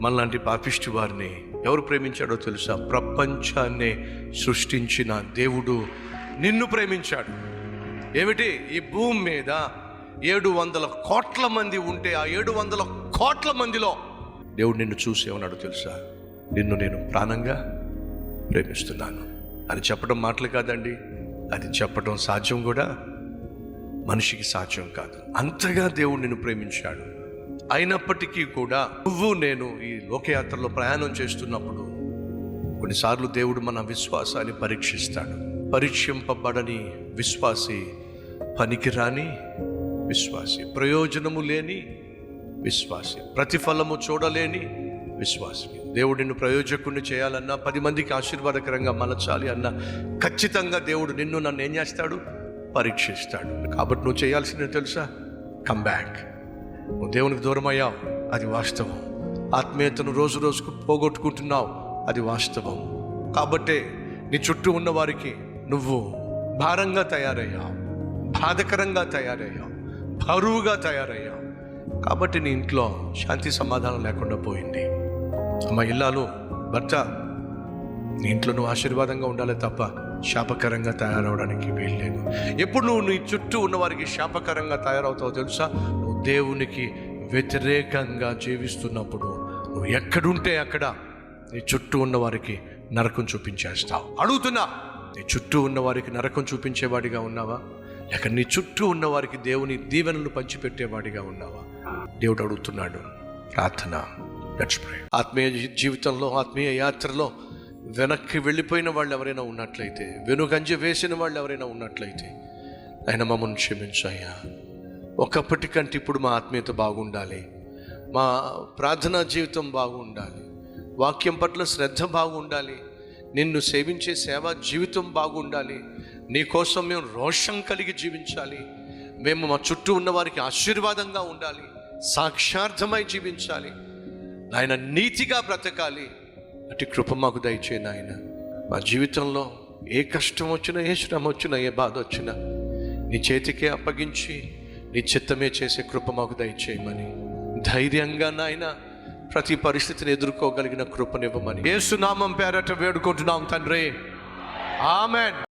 మనలాంటి పాపిష్టి వారిని ఎవరు ప్రేమించాడో తెలుసా? ప్రపంచాన్ని సృష్టించిన దేవుడు నిన్ను ప్రేమించాడు. ఏమిటి? ఈ భూమి మీద ఏడు వందల కోట్ల మంది ఉంటే ఆ ఏడు వందల కోట్ల మందిలో దేవుడు నిన్ను చూసి తెలుసా? నిన్ను నేను ప్రాణంగా ప్రేమిస్తున్నాను. అది చెప్పడం మాటలు కాదండి. అది చెప్పడం సాధ్యం కూడా మనిషికి సాధ్యం కాదు. అంతగా దేవుడు నిన్ను ప్రేమించాడు. అయినప్పటికీ కూడా నువ్వు నేను ఈ లోకయాత్రలో ప్రయాణం చేస్తున్నప్పుడు కొన్నిసార్లు దేవుడు మన విశ్వాసాన్ని పరీక్షిస్తాడు. పరీక్షింపబడని విశ్వాసి పనికిరాని విశ్వాసి ప్రయోజనము లేని విశ్వాసి ప్రతిఫలము చూడలేని విశ్వాసి. దేవుడు నిన్ను ప్రయోజకుడిని చేయాలన్నా పది మందికి ఆశీర్వాదకరంగా మలచాలి అన్నా ఖచ్చితంగా దేవుడు నిన్ను నన్ను ఏం చేస్తాడు? పరీక్షిస్తాడు. కాబట్టి నువ్వు చేయాల్సిందే తెలుసా? కమ్ బ్యాక్ నువ్వు దేవునికి దూరం అయ్యావు అది వాస్తవం. ఆత్మీయతను రోజు రోజుకు పోగొట్టుకుంటున్నావు. అది వాస్తవం. కాబట్టే నీ చుట్టూ ఉన్న వారికి నువ్వు భారంగా తయారయ్యావు బాధకరంగా తయారయ్యావు బరువుగా తయారయ్యావు కాబట్టి నీ ఇంట్లో శాంతి సమాధానం లేకుండా పోయింది. అమ్మ ఇల్లాలు భర్త నీ ఇంట్లో నువ్వు ఆశీర్వాదంగా ఉండాలి తప్ప శాపకరంగా తయారవడానికి వీల్లేదు. ఎప్పుడు నువ్వు నీ చుట్టూ ఉన్నవారికి శాపకరంగా తయారవుతావో తెలుసా? నువ్వు దేవునికి వ్యతిరేకంగా జీవిస్తున్నప్పుడు నువ్వు ఎక్కడుంటే అక్కడ నీ చుట్టూ ఉన్నవారికి నరకం చూపించేస్తావు. అడుగుతున్నా నీ చుట్టూ ఉన్నవారికి నరకం చూపించేవాడిగా ఉన్నావా? లేక నీ చుట్టూ ఉన్నవారికి దేవుని దీవెనలు పంచిపెట్టేవాడిగా ఉన్నావా? దేవుడు అడుగుతున్నాడు ప్రార్థన లెట్స్ ఆత్మీయ జీవితంలో ఆత్మీయ యాత్రలో వెనక్కి వెళ్ళిపోయిన వాళ్ళు ఎవరైనా ఉన్నట్లయితే వెనుగంజ వేసిన వాళ్ళు ఎవరైనా ఉన్నట్లయితే ఆయన మమ్మల్ని క్షమించాయా ఒకప్పటికంటే ఇప్పుడు మా ఆత్మీయత బాగుండాలి. మా ప్రార్థనా జీవితం బాగుండాలి. వాక్యం పట్ల శ్రద్ధ బాగుండాలి. నిన్ను సేవించే సేవా జీవితం బాగుండాలి. నీ కోసం మేము రోషం కలిగి జీవించాలి. మేము మా చుట్టూ ఉన్న వారికి ఆశీర్వాదంగా ఉండాలి. సాక్షార్థమై జీవించాలి. ఆయన నీతిగా బ్రతకాలి. అటు కృప మాకు దయచే నాయన. మా జీవితంలో ఏ కష్టం వచ్చినా ఏ శ్రమ వచ్చినా ఏ బాధ వచ్చినా నీ చేతికే అప్పగించి నీ చిత్తమే చేసే కృప మాకు దయచేయమని. ధైర్యంగా నాయన ప్రతి పరిస్థితిని ఎదుర్కోగలిగిన కృపనివ్వమని. ఏసునామం పేరట వేడుకుంటున్నాం తండ్రి. ఆమెన్.